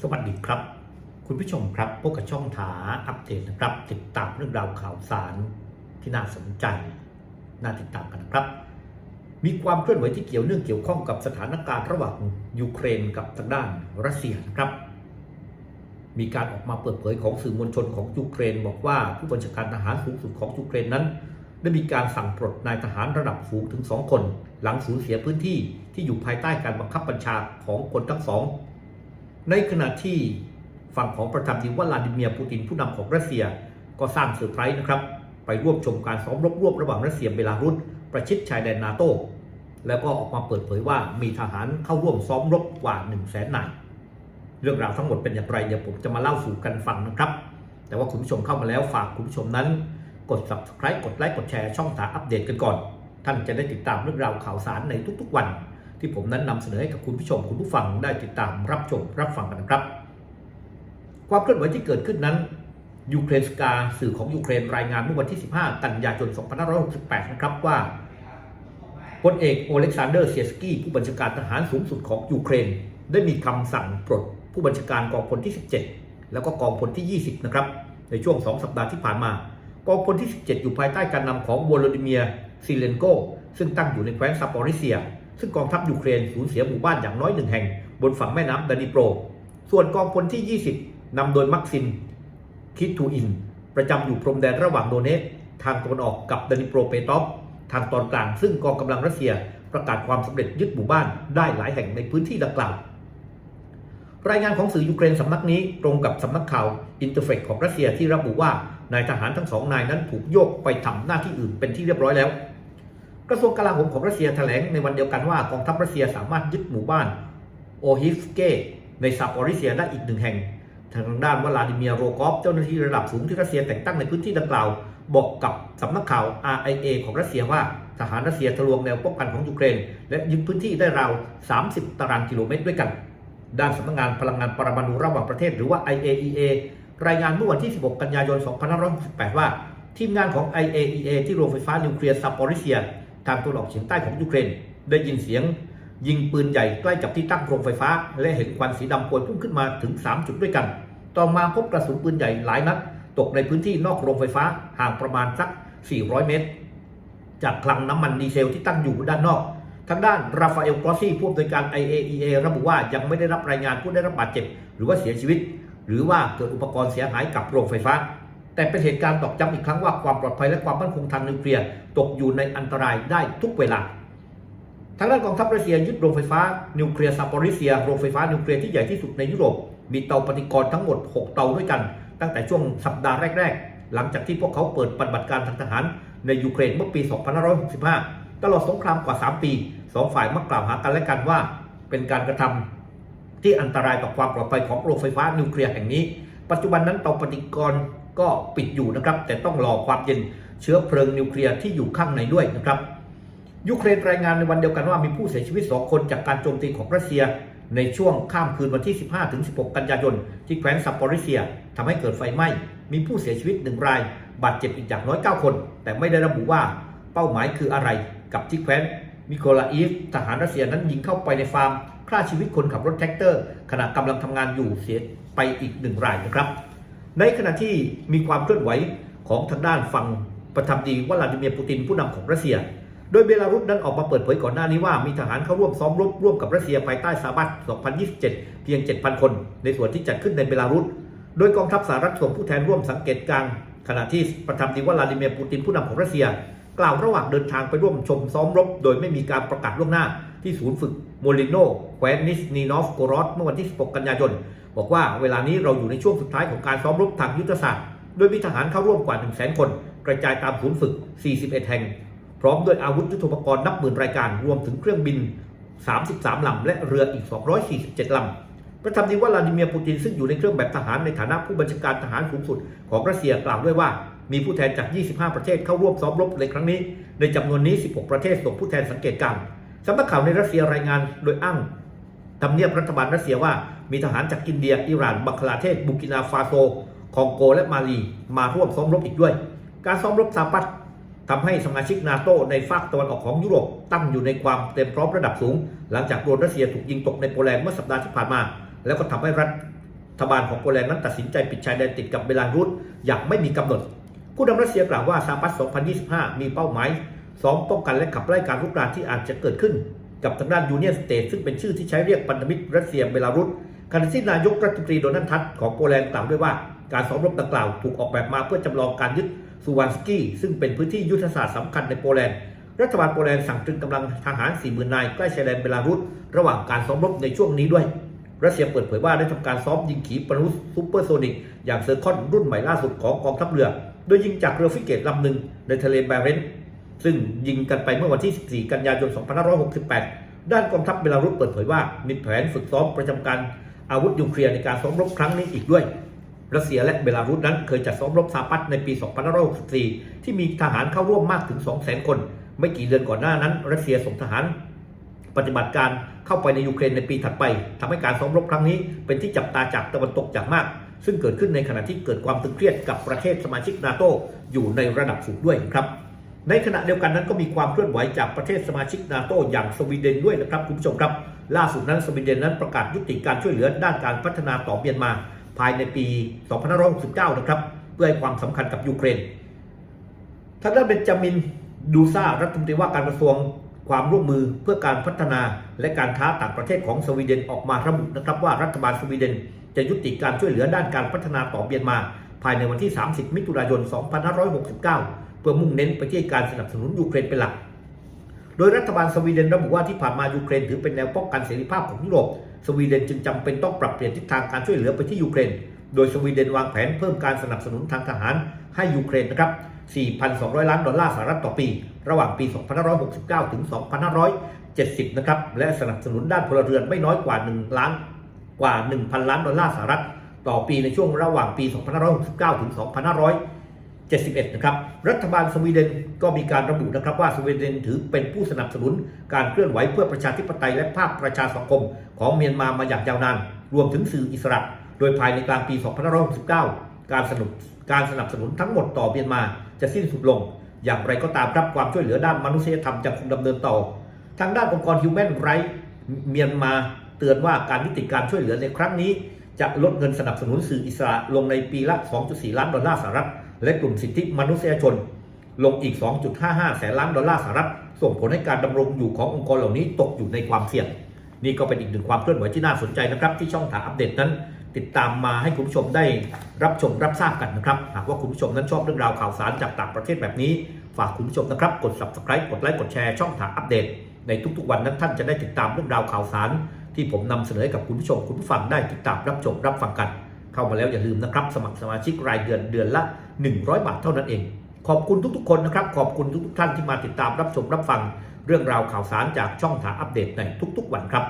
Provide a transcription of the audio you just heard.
สวัสดีครับ คุณผู้ชมครับพบกับช่องถาอัปเดตนะครับ ติดตามเรื่องราวข่าวสารที่น่าสนใจ น่าติดตามกันนะครับ มีความเคลื่อนไหวที่เกี่ยวเนื่องเกี่ยวข้องกับสถานการณ์ระหว่างยูเครนกับทางด้านรัสเซียนะครับ มีการออกมาเปิดเผยของสื่อมวลชนของยูเครน บอกว่าผู้บัญชาการทหารสูงสุดของยูเครนนั้นได้มีการสั่งปลดนายทหารระดับสูงถึงสองคน หลังสูญเสียพื้นที่ที่อยู่ภายใต้การบังคับบัญชาของคนทั้งสอง ในขณะที่ฝั่งของประธานาธิบดีวลาดิเมียร์ปูตินผู้นำของรัสเซียก็สร้างเซอร์ไพรส์นะครับ ไปร่วมชมการซ้อมรบร่วมระหว่างรัสเซียเบลารุสประชิดชายแดนนาโตแล้วก็ออกมาเปิดเผยว่ามีทหารเข้าร่วมซ้อมรบกว่า1 0 0 0 0แสนนายเรื่องราวทั้งหมดเป็นอย่างไรเดี๋ยวผมจะมาเล่าสู่กันฟังนะครับ แต่ว่าคุณผู้ชมเข้ามาแล้วฝากคุณผู้ชมนั้น กด subscribe กดไลค์กดแชร์ช่องถาอัปเดตกันก่อน ท่านจะได้ติดตามเรื่องราวข่าวสารในทุกๆวัน ที่ผมนั้นนำเสนอให้กับคุณผู้ชมคุณผู้ฟังได้ติดตามรับชมรับฟังกันนะครับ ความเคลื่อนไหวที่เกิดขึ้นนั้นยูเครนสกาสื่อของยูเครนรายงานเมื่อวันที่ 15 กันยายน 2568 นะครับว่าพลเอกโอเล็กซานเดอร์เซียสกี้ผู้บัญชาการทหารสูงสุดของยูเครน ได้มีคำสั่งปลดผู้บัญชาการกองพลที่ 17 แล้วก็กองพลที่ 20 นะครับ ในช่วง 2 สัปดาห์ที่ผ่านมา กองพลที่ 17 อยู่ภายใต้การนำของโวโลดิเมียร์ซิเลนโกซึ่งตั้งอยู่ในแคว้นซาปอริเซีย ซึ่งกองทัพยูเครนสูญเสียหมู่บ้านอย่างน้อยหนึ่งแห่ง บนฝั่งแม่น้ำดานิโปร ส่วนกองพลที่ 20 นำโดยมักซิม คิดทูอิน ประจำอยู่พรมแดนระหว่างโดเนตทางตะวันออกกับดานิโปรเปตอฟทางตอนกลาง ซึ่งกองกำลังรัสเซียประกาศความสำเร็จยึดหมู่บ้านได้หลายแห่งในพื้นที่ดังกล่าวรายงานของสื่อยูเครนสำนักนี้ตรงกับสำนักข่าวอินเตอร์เฟกของรัสเซียที่ระบุว่านายทหารทั้งสองนายนั้นถูกโยกไปทำหน้าที่อื่นเป็นที่เรียบร้อยแล้ว กระทรวงกลาโหมของรัสเซียแถลงในวันเดียวกันว่ากองทัพรัสเซียสามารถยึดหมู่บ้านโอฮิฟเกในซาปอริเซียได้อีกหนึ่งแห่ง ทางด้านวลาดิเมียร์โรกอฟเจ้าหน้าที่ระดับสูงที่รัสเซียแต่งตั้งในพื้นที่ดังกล่าว บอกกับสำนักข่าว RIA ของรัสเซียว่าทหารรัสเซียทะลวงแนวป้องกันของยูเครน และยึดพื้นที่ได้ราว 30 ตารางกิโลเมตรด้วยกัน ด้านสำนักงานพลังงานปรมาณูระหว่างประเทศหรือว่า IAEA รายงานเมื่อวันที่ 16 กันยายน 2568 ว่า ทีมงานของ IAEA ที่โรงไฟฟ้านิวเคลียร์ซาปอริเซีย ทางตะวันออกเฉียงใต้ของยูเครน ได้ยินเสียงยิงปืนใหญ่ใกล้กับที่ตั้งโรงไฟฟ้า และเห็นควันสีดำพวยพุ่งขึ้นมาถึง 3 จุดด้วยกัน ต่อมาพบกระสุนปืนใหญ่หลายนัดตกในพื้นที่นอกโรงไฟฟ้าห่างประมาณสัก 400 เมตร จากคลังน้ำมันดีเซลที่ตั้งอยู่ด้านนอก ทางด้านราฟาเอลกรอซี่ผู้อำนวยการ IAEA ระบุว่ายังไม่ได้รับรายงานผู้ได้รับบาดเจ็บ หรือว่าเสียชีวิต หรือว่าเกิดอุปกรณ์เสียหายกับโรงไฟฟ้า แต่เป็นเหตุการณ์ตอกย้ำอีกครั้งว่าความปลอดภัยและความมั่นคงทางนิวเคลียร์ตกอยู่ในอันตรายได้ทุกเวลา ทางด้านกองทัพรัสเซียยึดโรงไฟฟ้านิวเคลียร์ซาปอริเซียโรงไฟฟ้านิวเคลียร์ที่ใหญ่ที่สุดในยุโรป มีเตาปฏิกรณ์ทั้งหมด 6 เตาด้วยกัน ตั้งแต่ช่วงสัปดาห์แรก ๆ หลังจากที่พวกเขาเปิดปฏิบัติการทางทหารในยูเครนเมื่อปี 2565 ตลอดสงครามกว่า 3 ปี สองฝ่ายมักกล่าวหากันและกันว่า เป็นการกระทำที่อันตรายต่อความปลอดภัยของโรงไฟฟ้านิวเคลียร์แห่งนี้ ปัจจุบันนั้นเตาปฏิกรณ์ ก็ปิดอยู่นะครับ แต่ต้องรอความเย็นเชื้อเพลิงนิวเคลียร์ที่อยู่ข้างในด้วยนะครับ ยูเครนรายงานในวันเดียวกันว่ามีผู้เสียชีวิต 2 คนจากการโจมตีของรัสเซีย ในช่วงข้ามคืนวันที่ 15-16 กันยายน ที่แคว้นซาปอริเซียทำให้เกิดไฟไหม้ มีผู้เสียชีวิต 1 ราย บาดเจ็บอีกอย่างน้อย 9 คน แต่ไม่ได้ระบุว่าเป้าหมายคืออะไร กับที่แคว้นมิโคลาอีฟทหารรัสเซียนั้นยิงเข้าไปในฟาร์มฆ่าชีวิตคนขับรถแท็กเตอร์ ขณะกำลังทำงานอยู่เสียไปอีกหนึ่งรายนะครับ ในขณะที่มีความเคลื่อนไหวของทางด้านฝั่งประธานดีวลาดิเมียร์ปูตินผู้นำของรัสเซีย โดยเบลารุสนั้นออกมาเปิดเผยก่อนหน้านี้ว่ามีทหารเข้าร่วมซ้อมรบร่วมกับรัสเซียภายใต้ซาบัต2027 เพียง 7,000 คน ในส่วนที่จัดขึ้นในเบลารุส โดยกองทัพสหรัฐส่งผู้แทนร่วมสังเกตการณ์ขณะที่ประธานดีวลาดิเมียร์ปูตินผู้นำของรัสเซีย กล่าวระหว่างเดินทางไปร่วมชมซ้อมรบ โดยไม่มีการประกาศล่วงหน้าที่ศูนย์ฝึกโมลิโนแคว้นนิสนีนอฟโกรอสเมื่อวันที่ 16 กันยายน บอกว่าเวลานี้เราอยู่ในช่วงสุดท้ายของการซ้อมรบทางยุทธศาสตร์ โดยมีทหารเข้าร่วมกว่า 1 0 0 0 0 0 คน กระจายตามศูนย์ฝึก 41 แห่ง พร้อมด้วยอาวุธยุทโธปกรณ์นับหมื่นรายการ รวมถึงเครื่องบิน 33 ลำ และเรืออีก 247 ลำ ประธานาธิบดีวลาดิเมียร์ปูตินซึ่งอยู่ในเครื่องแบบทหารในฐานะผู้บัญชาการทหารสูงสุดของรัสเซียกล่าวด้วยว่ามีผู้แทนจาก 25 ประเทศเข้าร่วมซ้อมรบในครั้งนี้ ในจำนวนนี้ 16 ประเทศส่งผู้แทนสังเกตการสำนักข่าวในรัสเซียรายงานโดยอ้าง ทำเนียบรัฐบาลรัสเซียว่ามีทหารจากอินเดีย อิหร่าน บังคลาเทศบูกินาฟาโซ คองโก และมาลี มาร่วมซ้อมรบอีกด้วย การซ้อมรบซาปัตทำให้สมาชิกนาโตในฝากตะวันออกของยุโรปตั้งอยู่ในความเต็มพร้อมระดับสูง หลังจากโดนรัสเซียถูกยิงตกในโปแลนด์เมื่อสัปดาห์ที่ผ่านมา แล้วก็ทำให้รัฐบาลของโปแลนด์นั้นตัดสินใจปิดชายแดนติดกับเบลารุสอย่างไม่มีกำหนดผู้นำรัสเซียกล่าวว่าซาปัส2025 มีเป้าหมายซ้อมป้องกันและขับไล่การรุกรานที่อาจจะเกิดขึ้น กับทางด้านยูเนียนสเตทซึ่งเป็นชื่อที่ใช้เรียกพันธมิตรรัสเซียเบลารุสขณะที่นายกรัฐมนตรีโดนัลด์ทัสของโปแลนด์กล่าวด้วยว่า การซ้อมรบดังกล่าวถูกออกแบบมาเพื่อจำลองการยึดซูวานสกี้ซึ่งเป็นพื้นที่ยุทธศาสตร์สำคัญในโปแลนด์รัฐบาลโปแลนด์สั่งตรึงกำลังทหาร 40,000 นายใกล้ชายแดนเบลารุสระหว่างการซ้อมรบในช่วงนี้ด้วยรัสเซียเปิดเผยว่าได้ทำการซ้อมยิงขีปนาวุธซูเปอร์โซนิกอย่างเซอร์คอนรุ่นใหม่ล่าสุดของกองทัพเรือ โดยยิงจากเรือฟิเกตลำหนึ่งในทะเลแบเรนต์ ซึ่งยิงกันไปเมื่อวันที่ 14 กันยายน 2568 ด้านกองทัพเบลารุสเปิดเผยว่ามีแผนฝึกซ้อมประจำการอาวุธนิวเคลียร์ในการซ้อมรบครั้งนี้อีกด้วย รัสเซียและเบลารุสนั้นเคยจัดซ้อมรบซาปัสในปี 2564 ที่มีทหารเข้าร่วมมากถึง 200,000 คน ไม่กี่เดือนก่อนหน้านั้น รัสเซียส่งทหารปฏิบัติการเข้าไปในยูเครนในปีถัดไปทำให้การซ้อมรบครั้งนี้เป็นที่จับตาจากตะวันตกอย่างมาก ซึ่งเกิดขึ้นในขณะที่เกิดความตึงเครียดกับประเทศสมาชิกนาโตอยู่ในระดับสูงด้วยครับ ในขณะเดียวกันนั้นก็มีความเคลื่อนไหวจากประเทศสมาชิกนาโตอย่างสวีเดนด้วยนะครับคุณผู้ชมครับ ล่าสุดนั้นสวีเดนนั้นประกาศยุติการช่วยเหลือด้านการพัฒนาต่อเมียนมา ภายในปี2569 นะครับ เพื่อให้ความสำคัญกับยูเครนทางด้านเบนจามินดูซารัฐมนตรีว่าการกระทรวงความร่วมมือเพื่อการพัฒนาและการค้าต่างประเทศของสวีเดนออกมาระบุนะครับว่ารัฐบาลสวีเดน จะยุติการช่วยเหลือด้านการพัฒนาต่อเมียนมา ภายในวันที่ 30 มิถุนายน 2569เพื่อมุ่งเน้นไปที่การสนับสนุนยูเครนเป็นหลัก โดยรัฐบาลสวีเดนระบุว่าที่ผ่านมายูเครนถือเป็นแนวป้องกันเสรีภาพของยุโรป สวีเดนจึงจำเป็นต้องปรับเปลี่ยนทิศทางการช่วยเหลือไปที่ยูเครน โดยสวีเดนวางแผนเพิ่มการสนับสนุนทางทหารให้ยูเครนนะครับ 4,200 ล้านดอลลาร์สหรัฐต่อปี ระหว่างปี 2569 ถึง 2570 นะครับ และสนับสนุนด้านพลเรือนไม่น้อยกว่า 1 ล้านกว่า 1,000 ล้านดอลลาร์สหรัฐต่อปีในช่วงระหว่างปี 2569 ถึง 2,570 71 นะครับ รัฐบาลสวีเดนก็มีการระบุนะครับว่าสวีเดนถือเป็นผู้สนับสนุนการเคลื่อนไหวเพื่อประชาธิปไตยและภาคประชาสังคม ของเมียนมามาอย่างยาวนาน รวมถึงสื่ออิสระ โดยภายในกลางปี 2569 การสนับการสนับสนุนทั้งหมดต่อเมียนมาจะสิ้นสุดลง อย่างไรก็ตามครับความช่วยเหลือด้านมนุษยธรรมจะคงดำเนินต่อ ทางด้านองค์กร Human Rights เมียนมาเตือนว่าการยุติการช่วยเหลือในครั้งนี้ จะลดเงินสนับสนุนสื่ออิสระลงในปีละ 2.4 ล้านดอลลาร์สหรัฐ และกลุ่มสิทธิมนุษยชน ลงอีก 2.55 แสนล้านดอลลาร์สหรัฐ ส่งผลให้การดำรงอยู่ขององค์กรเหล่านี้ตกอยู่ในความเสี่ยง นี่ก็เป็นอีกหนึ่งความเคลื่อนไหวที่น่าสนใจนะครับ ที่ช่องถามอัปเดตนั้น ติดตามมาให้คุณผู้ชมได้รับชมรับทราบกันนะครับ หากว่าคุณผู้ชมนั้นชอบเรื่องราวข่าวสารจากต่างประเทศแบบนี้ ฝากคุณผู้ชมนะครับกด subscribe กดไลค์กดแชร์ช่องถามอัปเดต ในทุกๆ วันนั้นท่านจะได้ติดตามเรื่องราวข่าวสาร ที่ผมนำเสนอให้กับคุณผู้ชมคุณผู้ฟังได้ติดตามรับชมรับฟังกัน เข้ามาแล้วอย่าลืมนะครับ สมัครสมาชิกรายเดือนเดือนละ 100 บาทเท่านั้นเอง ขอบคุณทุกๆ คนนะครับ ขอบคุณทุกๆท่านที่มาติดตามรับชมรับฟังเรื่องราวข่าวสารจากช่องถาอัปเดตในทุก ๆ วันครับ